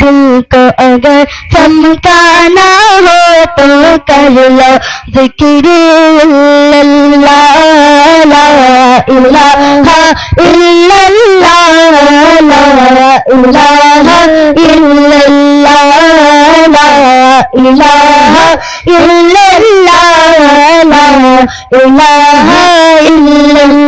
दिल को अगर चमकाना हो तो कर लो जिक्र अल्लाह ला इलाहा इल्लल्लाह ला इलाहा इल्लल्लाह ला इलाहा इल्लल्लाह ला इलाहा इल्लल्लाह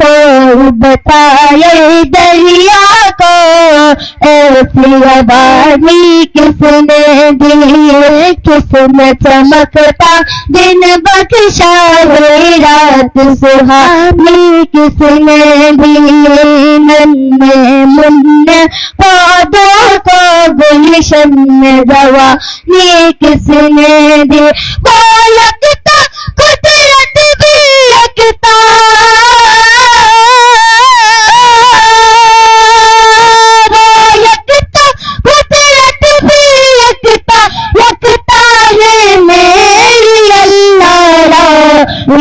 को बताए दरिया को ऐसी आबादी किसने दी किसने चमकता दिन बख्शा रात सुहानी किसने दी नन्हे मुन्ने पौधों को गुलशन में दवा ये किसने दी? वो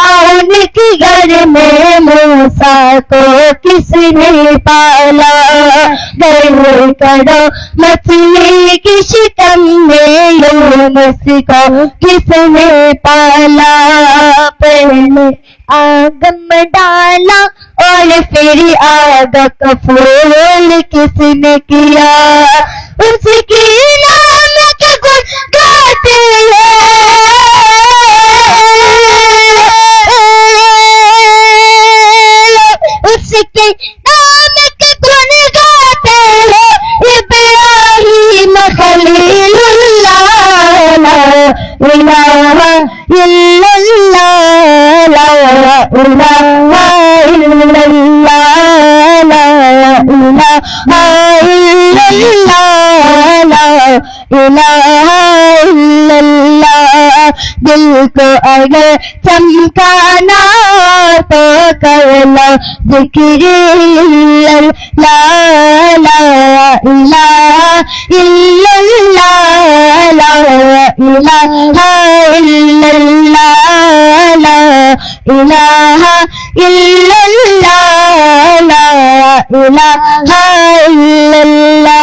आने की घर में मूसा को किसने पाला? घर करो मछली की शिकम में यूनुस को किसने पाला? पहले आग में डाला और फिर आग का फूल किसने किया? उसकी sikki nanak kun gaate ho ibrahim khalilullah la ilaha illallah la ilaha illallah दिल को अगर चमकाना तो कर लो जिक्र ला ला इलाहा इल्लल्लाह ला इलाहा इल्लल्लाह ला इलाहा इल्लल्लाह ला इलाहा इल्लल्लाह